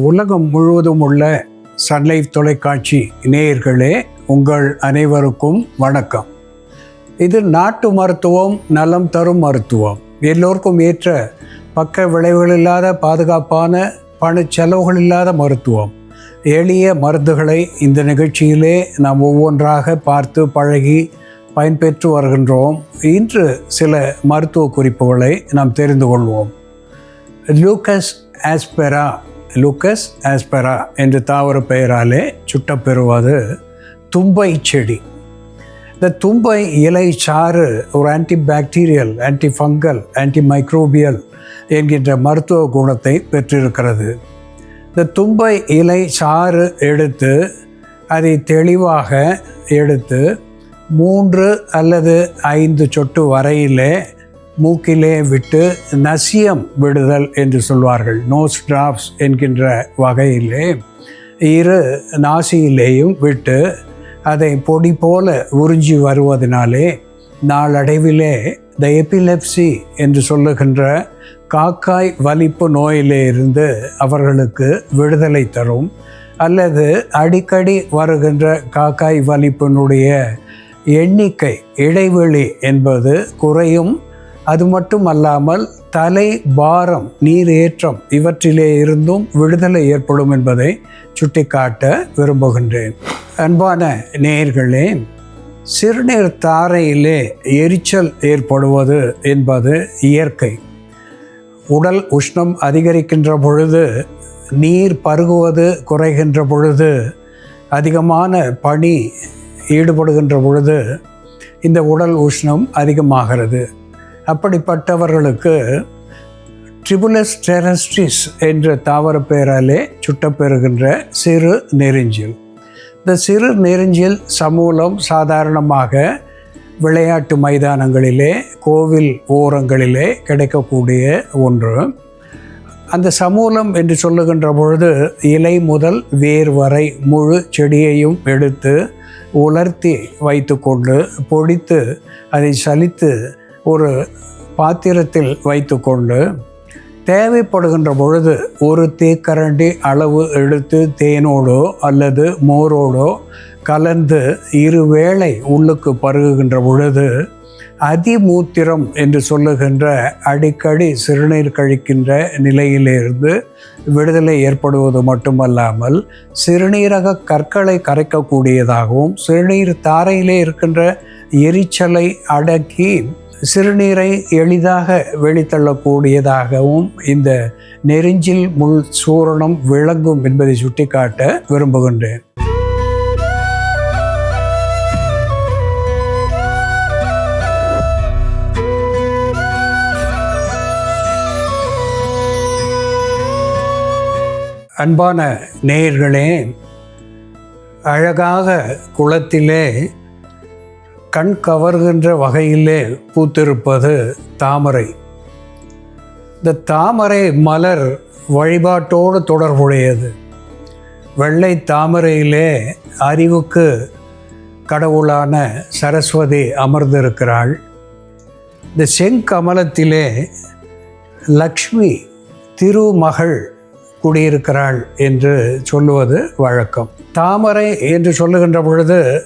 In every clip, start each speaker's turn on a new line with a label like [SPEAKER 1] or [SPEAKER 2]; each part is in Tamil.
[SPEAKER 1] உலகம் முழுவதும் உள்ள சன்லைஃப் தொலைக்காட்சி நேயர்களே உங்கள் அனைவருக்கும் வணக்கம். இது நாட்டு மருத்துவம் நலம் தரும் மருத்துவம். எல்லோருக்கும் ஏற்ற பக்க விளைவுகள் இல்லாத பாதுகாப்பான பண செலவுகள் இல்லாத மருத்துவம். எளிய மருந்துகளை இந்த நிகழ்ச்சியிலே நாம் ஒவ்வொன்றாக பார்த்து பழகி பயன்பெற்று வருகின்றோம். இன்று சில மருத்துவ குறிப்புகளை நாம் தெரிந்து கொள்வோம். லூக்கஸ் ஆஸ்பெரா லூக்கஸ் ஆஸ்பெரா என்று தாவர பெயராலே சுட்டப்பெறுவது தும்பை செடி. இந்த தும்பை இலை சாறு ஒரு antibacterial antifungal antimicrobial என்கின்ற மருத்துவ குணத்தை பெற்றிருக்கிறது. இந்த தும்பை இலை சாறு எடுத்து அதை தெளிவாக எடுத்து மூன்று அல்லது ஐந்து சொட்டு வரையிலே மூக்கிலே விட்டு நசியம் விடுதல் என்று சொல்வார்கள். நோஸ் டிராப்ஸ் என்கின்ற வகையிலே இரு நாசியிலேயும் விட்டு அதை பொடி போல உறிஞ்சி வருவதனாலே நாளடைவிலே த எபிலெப்சி என்று சொல்லுகின்ற காக்காய் வலிப்பு நோயிலே இருந்து அவர்களுக்கு விடுதலை தரும். அல்லது அடிக்கடி வருகின்ற காக்காய் வலிப்பினுடைய எண்ணிக்கை இடைவெளி என்பது குறையும் அது மட்டும் அல்லாமல் தலை பாரம் நீர் ஏற்றம் இவற்றிலே இருந்தும் விடுதலை ஏற்படும் என்பதை சுட்டிக்காட்ட விரும்புகின்றேன். அன்பான நேயர்களே சிறுநீர் தாரையிலே எரிச்சல் ஏற்படுவது என்பது இயற்கை. உடல் உஷ்ணம் அதிகரிக்கின்ற பொழுது நீர் பருகுவது குறைகின்ற பொழுது அதிகமான பனி ஈடுபடுகின்ற பொழுது இந்த உடல் உஷ்ணம் அதிகமாகிறது. அப்படிப்பட்டவர்களுக்கு ட்ரிபுலஸ் டெரஸ்ட்ரிஸ் என்ற தாவர பெயராலே சுட்டப்பெறுகின்ற சிறு நெருஞ்சில். இந்த சிறு நெருஞ்சில் சமூலம் சாதாரணமாக விளையாட்டு மைதானங்களிலே கோவில் ஓரங்களிலே கிடைக்கக்கூடிய ஒன்று. அந்த சமூலம் என்று சொல்லுகின்ற பொழுது இலை முதல் வேர் வரை முழு செடியையும் எடுத்து உலர்த்தி வைத்துக்கொண்டு பொடித்து அதை சலித்து ஒரு பாத்திரத்தில் வைத்துக்கொண்டு தேவைப்படுகின்ற பொழுது ஒரு தேக்கரண்டி அளவு எடுத்து தேனோடோ அல்லது மோரோடோ கலந்து இருவேளை உள்ளுக்கு பருகுகின்ற பொழுது அதிமூத்திரம் என்று சொல்லுகின்ற அடிக்கடி சிறுநீர் கழிக்கின்ற நிலையிலிருந்து விடுதலை ஏற்படுவது மட்டுமல்லாமல் சிறுநீரக கற்களை கரைக்கக்கூடியதாகவும் சிறுநீர் தாரையிலே இருக்கின்ற எரிச்சலை அடக்கி சிறுநீரை எளிதாக வெளித்தள்ளக்கூடியதாகவும் இந்த நெருஞ்சில் முள் சூரணம் விளங்கும் என்பதை சுட்டிக்காட்ட விரும்புகின்றேன். அன்பான நேயர்களே அழகாக குளத்திலே கண் கவர்கின்ற வகையிலே பூத்திருப்பது தாமரை. இந்த தாமரை மலர் வழிபாட்டோடு தொடர்புடையது. வெள்ளை தாமரையிலே அறிவுக்கு கடவுளான சரஸ்வதி அமர்ந்திருக்கிறாள். இந்த செங்கமலத்திலே லக்ஷ்மி திருமகள் குடியிருக்கிறாள் என்று சொல்லுவது வழக்கம். தாமரை என்று சொல்லுகின்ற பொழுது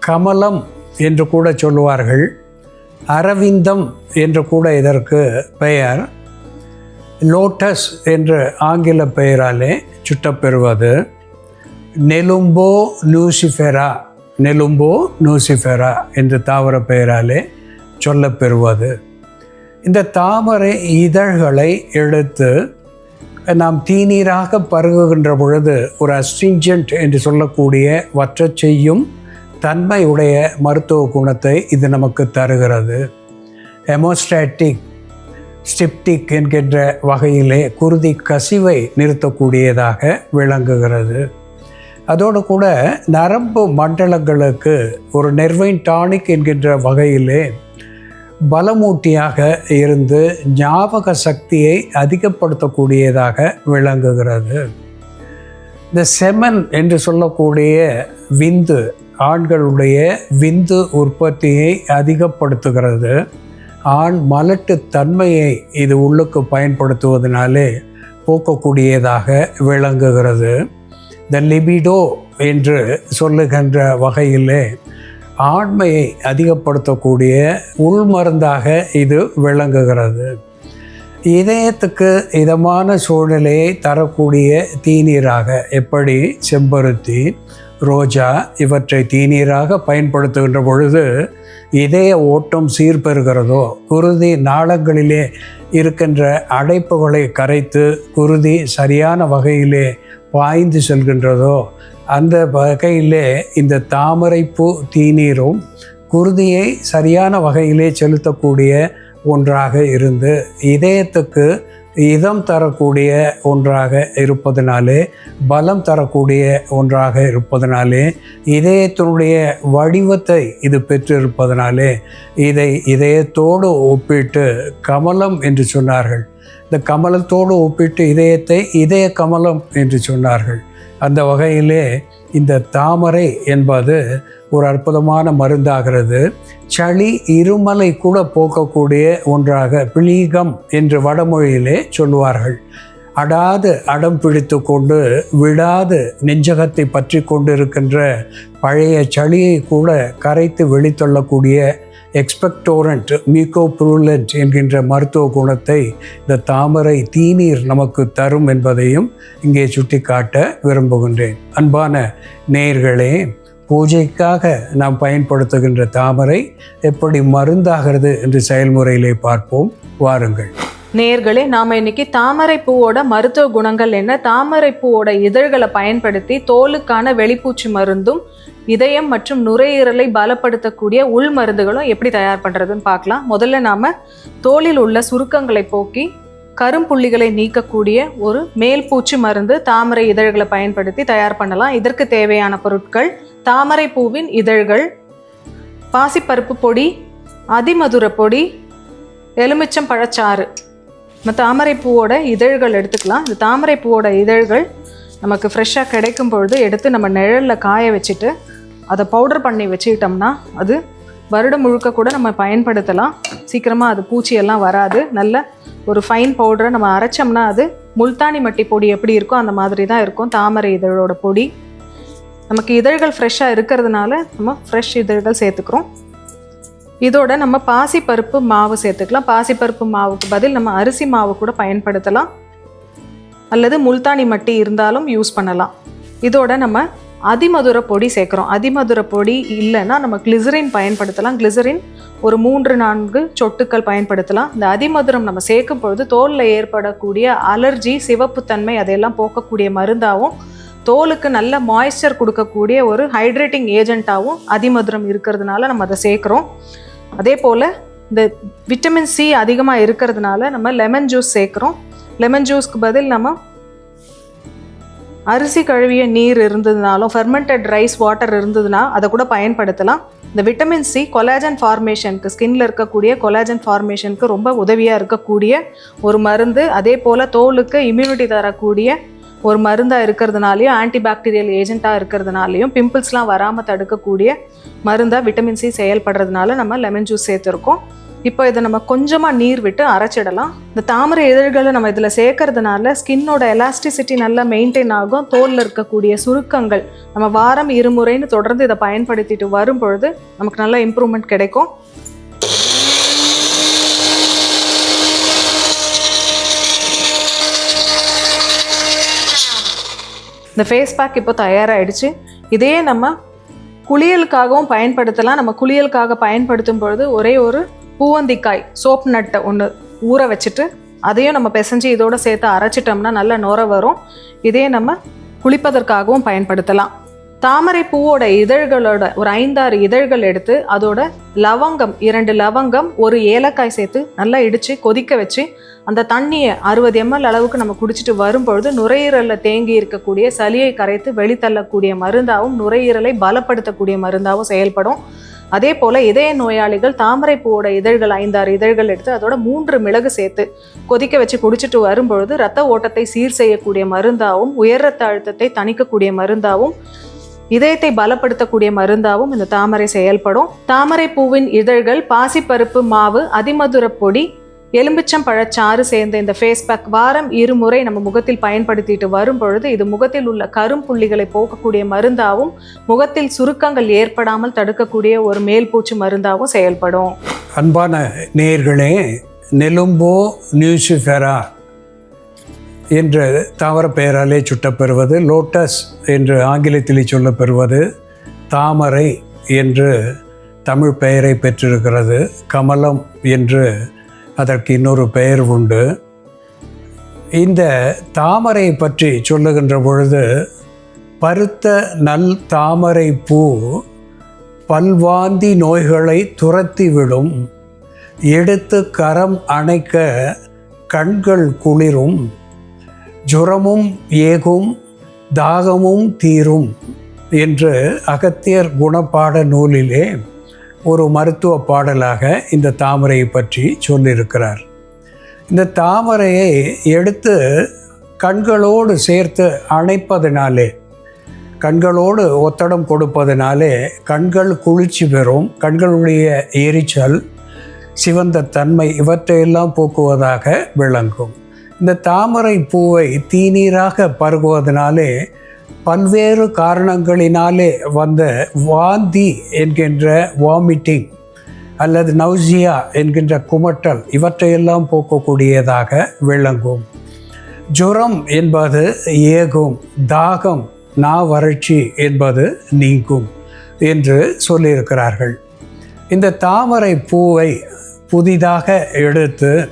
[SPEAKER 1] கமலம் என்று கூட சொல்லுவார்கள். அரவிந்தம் என்று கூட இதற்கு பெயர். லோட்டஸ் என்று ஆங்கில பெயராலே சுட்டப்பெறுவது. நெலும்போ லூசிஃபெரா நெலும்போ லூசிஃபெரா என்று தாவர பெயராலே சொல்லப்பெறுவது. இந்த தாமரை இதழ்களை எடுத்து நாம் தீநீராக பருகுகின்ற பொழுது ஒரு அஸ்டிஞ்சன்ட் என்று சொல்லக்கூடிய வற்ற செய்யும் தன்மையுடைய மருத்துவ குணத்தை இது நமக்கு தருகிறது. ஹெமோஸ்டாட்டிக் ஸ்டிப்டிக் என்கின்ற வகையிலே குருதி கசிவை நிறுத்தக்கூடியதாக விளங்குகிறது. அதோடு கூட நரம்பு மண்டலங்களுக்கு ஒரு நெர்வைன் டானிக் என்கின்ற வகையிலே பலமூட்டியாக இருந்து ஞாபக சக்தியை அதிகப்படுத்தக்கூடியதாக விளங்குகிறது. இந்த செமன் என்று சொல்லக்கூடிய விந்து ஆண்களுடைய விந்து உற்பத்தியை அதிகப்படுத்துகிறது. ஆண் மலட்டு தன்மையை இது உள்ளுக்கு பயன்படுத்துவதனாலே போக்கக்கூடியதாக விளங்குகிறது. த லிபிடோ என்று சொல்லுகின்ற வகையிலே ஆண்மையை அதிகப்படுத்தக்கூடிய உள்மருந்தாக இது விளங்குகிறது. இதயத்துக்கு இதமான சூழ்நிலையை தரக்கூடிய தீநீராக எப்படி செம்பருத்தி ரோஜா இவற்றை தீநீராக பயன்படுத்துகின்ற பொழுது இதய ஓட்டம் சீர்பெறுகிறதோ குருதி நாளங்களிலே இருக்கின்ற அடைப்புகளை கரைத்து குருதி சரியான வகையிலே பாய்ந்து செல்கின்றதோ அந்த வகையிலே இந்த தாமரைப்பூ தீநீரும் குருதியை சரியான வகையிலே செலுத்தக்கூடிய ஒன்றாக இருந்து இதயத்துக்கு இதம் தரக்கூடிய ஒன்றாக இருப்பதனாலே பலம் தரக்கூடிய ஒன்றாக இருப்பதனாலே இதயத்தினுடைய வடிவத்தை இது பெற்றிருப்பதனாலே இதை இதயத்தோடு ஒப்பிட்டு கமலம் என்று சொன்னார்கள். இந்த கமலத்தோடு ஒப்பிட்டு இதயத்தை இதய கமலம் என்று சொன்னார்கள். அந்த வகையிலே இந்த தாமரை என்பது ஒரு அற்புதமான மருந்தாகிறது. சளி இருமலை கூட போக்கக்கூடிய ஒன்றாக பிளீகம் என்று வடமொழியிலே சொல்லுவார்கள். அடாது அடம் பிடித்து கொண்டு விடாது நெஞ்சகத்தை பற்றி கொண்டு இருக்கின்ற பழைய சளியை கூட கரைத்து வெளித்தள்ளக்கூடிய எக்ஸ்பெக்டோரண்ட் மீகோப்ரூலட் என்கின்ற மருத்துவ குணத்தை இந்த தாமரை தீநீர் நமக்கு தரும் என்பதையும் இங்கே சுட்டிக்காட்ட விரும்புகின்றேன். அன்பான நேர்களே பூஜைக்காக நாம் பயன்படுத்துகின்ற தாமரை எப்படி மருந்தாகிறது என்று செயல்முறையிலே பார்ப்போம். வாருங்கள்.
[SPEAKER 2] நேர்களே நாம் இன்னைக்கு தாமரை பூவோட மருத்துவ குணங்கள் என்ன? தாமரை பூவோட இதழ்களை பயன்படுத்தி தோலுக்கான வெளிப்பூச்சி மருந்தும் இதயம் மற்றும் நுரையீரலை பலப்படுத்தக்கூடிய உள் மருந்துகளும் எப்படி தயார் பண்ணுறதுன்னு பார்க்கலாம். முதல்ல நாம் தோலில் உள்ள சுருக்கங்களை போக்கி கரும்புள்ளிகளை நீக்கக்கூடிய ஒரு மேல் பூச்சி மருந்து தாமரை இதழ்களை பயன்படுத்தி தயார் பண்ணலாம். இதற்கு தேவையான பொருட்கள் தாமரை பூவின் இதழ்கள் பாசிப்பருப்பு பொடி அதிமதுர பொடி எலுமிச்சம் பழச்சாறு நம்ம தாமரை பூவோட இதழ்கள் எடுத்துக்கலாம். இந்த தாமரை பூவோட இதழ்கள் நமக்கு ஃப்ரெஷ்ஷாக கிடைக்கும் பொழுது எடுத்து நம்ம நிழலில் காய வச்சுட்டு அதை பவுடர் பண்ணி வச்சுக்கிட்டோம்னா அது வருடம் முழுக்க கூட நம்ம பயன்படுத்தலாம். சீக்கிரமாக அது பூச்சியெல்லாம் வராது. நல்ல ஒரு ஃபைன் பவுடரை நம்ம அரைச்சோம்னா அது முல்தானி மட்டி பொடி எப்படி இருக்கோ அந்த மாதிரி தான் இருக்கும். தாமரை இதழோட பொடி. நமக்கு இதழ்கள் ஃப்ரெஷ்ஷாக இருக்கிறதுனால நம்ம ஃப்ரெஷ் இதழ்கள் சேர்த்துக்கிறோம். இதோட நம்ம பாசிப்பருப்பு மாவு சேர்த்துக்கலாம். பாசிப்பருப்பு மாவுக்கு பதில் நம்ம அரிசி மாவு கூட பயன்படுத்தலாம். அல்லது முல்தானி மட்டி இருந்தாலும் யூஸ் பண்ணலாம். இதோட நம்ம அதிமதுர பொடி சேர்க்குறோம். அதிமதுர பொடி இல்லைன்னா நம்ம கிளிசரின் பயன்படுத்தலாம். கிளிசரின் ஒரு மூன்று நான்கு சொட்டுக்கள் பயன்படுத்தலாம். இந்த அதிமதுரம் நம்ம சேர்க்கும் பொழுது தோலில் ஏற்படக்கூடிய அலர்ஜி சிவப்புத்தன்மை அதையெல்லாம் போக்கக்கூடிய மருந்தாகவும் தோலுக்கு நல்ல மாய்ஸ்சர் கொடுக்கக்கூடிய ஒரு ஹைட்ரேட்டிங் ஏஜென்ட்டாகவும் அதிமதுரம் இருக்கிறதுனால நம்ம அதை சேர்க்குறோம். அதே போல் இந்த விட்டமின் சி அதிகமாக இருக்கிறதுனால நம்ம லெமன் ஜூஸ் சேர்க்குறோம். லெமன் ஜூஸ்க்கு பதில் நம்ம அரிசி கழுவிய நீர் இருந்ததுனாலும் ஃபெர்மெண்டட் ரைஸ் வாட்டர் இருந்ததுன்னா அதை கூட பயன்படுத்தலாம். இந்த விட்டமின் சி கொலாஜன் ஃபார்மேஷனுக்கு ஸ்கின்ல இருக்கக்கூடிய கொலாஜன் ஃபார்மேஷனுக்கு ரொம்ப உதவியாக இருக்கக்கூடிய ஒரு மருந்து. அதே போல் தோலுக்கு இம்யூனிட்டி தரக்கூடிய ஒரு மருந்தாக இருக்கிறதுனாலையும் ஆன்டிபாக்டீரியல் ஏஜென்ட்டாக இருக்கிறதுனாலையும் பிம்பிள்ஸ்லாம் வராமல் தடுக்கக்கூடிய மருந்தாக விட்டமின் சி செயல்படுறதுனால நம்ம லெமன் ஜூஸ் சேர்த்துருக்கோம். இப்போ இதை நம்ம கொஞ்சமாக நீர் விட்டு அரைச்சிடலாம். இந்த தாமரை இதழ்களை நம்ம இதில் சேர்க்கறதுனால ஸ்கின்னோட எலாஸ்டிசிட்டி நல்லா மெயின்டைன் ஆகும். தோலில் இருக்கக்கூடிய சுருக்கங்கள் நம்ம வாரம் இருமுறைன்னு தொடர்ந்து இதை பயன்படுத்திட்டு வரும் பொழுது நமக்கு நல்ல இம்ப்ரூவ்மெண்ட் கிடைக்கும். இந்த ஃபேஸ் பேக் இப்போ தயாராகிடுச்சு இதே நம்ம குளியலுக்காகவும் பயன்படுத்தலாம். நம்ம குளியலுக்காக பயன்படுத்தும் பொழுது ஒரே ஒரு பூவந்திக்காய் சோப் நட்டை ஒன்று ஊற வச்சுட்டு அதையும் நம்ம பிசைஞ்சு இதோட சேர்த்து அரைச்சிட்டோம்னா நல்ல நுர வரும். இதே நம்ம குளிப்பதற்காகவும் பயன்படுத்தலாம். தாமரை பூவோட இதழ்களோட ஒரு ஐந்தாறு இதழ்கள் எடுத்து அதோட லவங்கம் இரண்டு லவங்கம் ஒரு ஏலக்காய் சேர்த்து நல்லா இடித்து கொதிக்க வச்சு அந்த தண்ணியை அறுபது எம்எல் அளவுக்கு நம்ம குடிச்சிட்டு வரும்பொழுது நுரையீரலில் தேங்கி இருக்கக்கூடிய சளியை கரைத்து வெளித்தள்ளக்கூடிய மருந்தாகவும் நுரையீரலை பலப்படுத்தக்கூடிய மருந்தாகவும் செயல்படும். அதே போல் இதய நோயாளிகள் தாமரை பூவோட இதழ்கள் ஐந்தாறு இதழ்கள் எடுத்து அதோட மூன்று மிளகு சேர்த்து கொதிக்க வச்சு குடிச்சிட்டு வரும்பொழுது ரத்த ஓட்டத்தை சீர் செய்யக்கூடிய மருந்தாகவும் உயர் ரத்த அழுத்தத்தை தணிக்கக்கூடிய மருந்தாகவும் இதயத்தை பலப்படுத்தக்கூடிய மருந்தாகவும் இந்த தாமரை செயல்படும். தாமரை பூவின் இதழ்கள் பாசிப்பருப்பு மாவு அதிமதுர பொடி எலும்பிச்சம் பழச்சாறு சேர்ந்த இந்த ஃபேஸ் பேக் வாரம் இருமுறை நம்ம முகத்தில் பயன்படுத்திட்டு வரும் பொழுது இது முகத்தில் உள்ள கரும்புள்ளிகளை போக்கக்கூடிய மருந்தாகவும் முகத்தில் சுருக்கங்கள் ஏற்படாமல் தடுக்கக்கூடிய ஒரு மேல்பூச்சு மருந்தாகவும் செயல்படும்.
[SPEAKER 1] அன்பான நேர்களே நெலும்போ நியூசிஃபெரா என்ற தாவர பெயராலே சுட்டப்பெறுவது லோட்டஸ் என்று ஆங்கிலத்தில் சொல்லப்பெறுவது தாமரை என்று தமிழ் பெயரை பெற்றிருக்கிறது கமலம் என்று அதற்கு இன்னொரு பெயர் உண்டு. இந்த தாமரை பற்றி சொல்லுகின்ற பொழுது பருத்த நல் தாமரை பூ பல்வாந்தி நோய்களை துரத்திவிடும். எடுத்து கரம் அணைக்க கண்கள் குளிரும். ஜுரமும் ஏகும் தாகமும் தீரும் என்று அகத்தியர் குணப்பாட நூலிலே ஒரு மருத்துவ பாடலாக இந்த தாமரையை பற்றி சொல்லியிருக்கிறார். இந்த தாமரையை எடுத்து கண்களோடு சேர்த்து அணைப்பதனாலே கண்களோடு ஒத்தடம் கொடுப்பதனாலே கண்கள் குளிர்ச்சி பெறும் கண்களுடைய எரிச்சல் சிவந்த தன்மை இவற்றையெல்லாம் போக்குவதாக விளங்கும். இந்த தாமரை பூவை தீநீராக பருகுவதனாலே பல்வேறு காரணங்களினாலே வந்த வாந்தி என்கின்ற வாமிட்டிங் அல்லது நௌசியா என்கின்ற குமட்டல் இவற்றையெல்லாம் போக்கக்கூடியதாக விளங்கும். ஜுரம் என்பது ஏகும் தாகம் நா வறட்சி என்பது நீங்கும் என்று சொல்லியிருக்கிறார்கள். இந்த தாமரை பூவை புதிதாக எடுத்து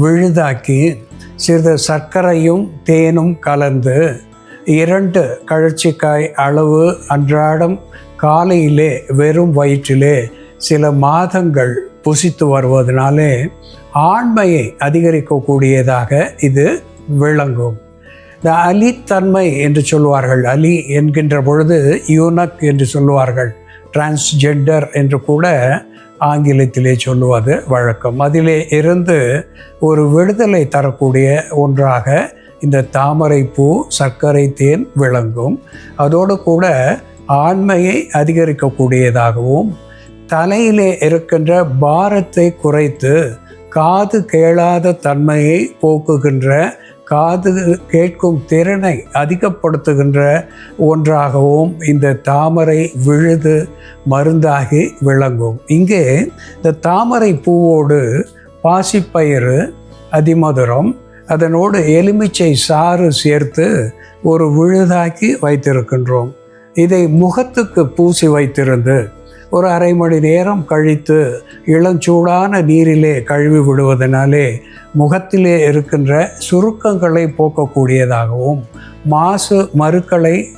[SPEAKER 1] விழுதாக்கி சிறிது சர்க்கரையும் தேனும் கலந்து இரண்டு கழற்சிக்காய் அளவு அன்றாடம் காலையிலே வெறும் வயிற்றிலே சில மாதங்கள் புசித்து வருவதனாலே ஆண்மையை அதிகரிக்கக்கூடியதாக இது விளங்கும். இந்த அலித்தன்மை என்று சொல்வார்கள். அலி என்கின்ற பொழுது யூனக் என்று சொல்லுவார்கள் டிரான்ஸ்ஜெண்டர் என்று கூட ஆங்கிலத்திலே சொல்லுவது வழக்கம். அதிலே இருந்து ஒரு விடுதலை தரக்கூடிய ஒன்றாக இந்த தாமரை பூ சர்க்கரை தேன் விளங்கும். அதோடு கூட ஆண்மையை அதிகரிக்கக்கூடியதாகவும் தலையிலே இருக்கின்ற பாரத்தை குறைத்து காது கேளாத தன்மையை போக்குகின்ற காது கேட்கும் திறனை அதிகப்படுத்துகின்ற ஒன்றாகவும் இந்த தாமரை விழுது மருந்தாகி விளங்கும். இங்கே இந்த தாமரை பூவோடு பாசிப்பயிறு அதிமதுரம் அதனோடு எலுமிச்சை சாறு சேர்த்து ஒரு விழுதாக்கி வைத்திருக்கின்றோம். இதை முகத்துக்கு பூசி வைத்திருந்து ஒரு அரை மணி நேரம் கழித்து இளஞ்சூடான நீரிலே கழுவி விடுவதனாலே முகத்திலே இருக்கின்ற சுருக்கங்களை போக்கக்கூடியதாகவும் மாசு மறுக்களை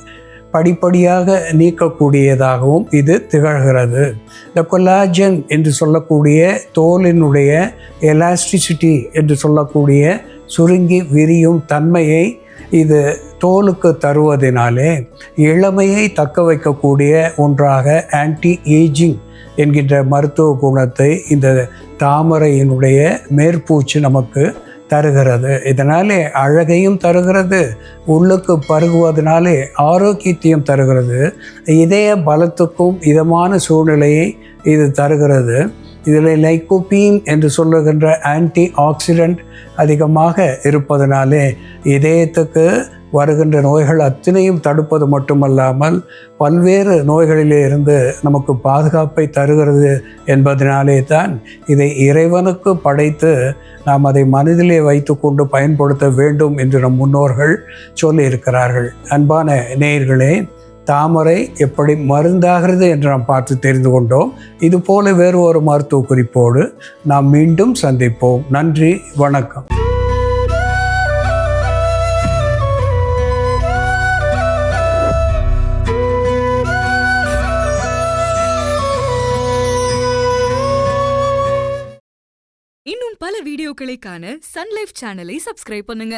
[SPEAKER 1] படிப்படியாக நீக்கக்கூடியதாகவும் இது திகழ்கிறது. இந்த கொலாஜன் என்று சொல்லக்கூடிய தோலினுடைய எலாஸ்டிசிட்டி என்று சொல்லக்கூடிய சுருங்கி விரியும் தன்மையை இது தோலுக்கு தருவதினாலே இளமையை தக்க வைக்கக்கூடிய ஒன்றாக ஆன்டி ஏஜிங் என்கின்ற மருத்துவ குணத்தை இந்த தாமரையினுடைய மேற்பூச்சு நமக்கு தருகிறது. இதனாலே அழகையும் தருகிறது உள்ளுக்கு பருகுவதனாலே ஆரோக்கியத்தையும் தருகிறது. இதய பலத்துக்கும் இதமான சூழ்நிலையை இது தருகிறது. இதில் லைக்கோபீன் என்று சொல்லுகின்ற ஆன்டி ஆக்சிடென்ட் அதிகமாக இருப்பதனாலே இதயத்துக்கு வருகின்ற நோய்கள் அத்தனையும் தடுப்பது மட்டுமல்லாமல் பல்வேறு நோய்களிலே இருந்து நமக்கு பாதுகாப்பை தருகிறது என்பதனாலே தான் இதை இறைவனுக்கு படைத்து நாம் அதை மனதிலே வைத்துக்கொண்டு பயன்படுத்த வேண்டும் என்று நம் முன்னோர்கள் சொல்லியிருக்கிறார்கள். அன்பான நேயர்களே தாமரை எப்படி மருந்தாகிறது என்று நாம் பார்த்து தெரிந்து கொண்டோம். இது போல வேறு ஒரு மருத்துவ குறிப்போடு நாம் மீண்டும் சந்திப்போம். நன்றி வணக்கம்.
[SPEAKER 3] இன்னும் பல வீடியோக்களை காண சன்லைஃப் சேனலை சப்ஸ்கிரைப் பண்ணுங்க.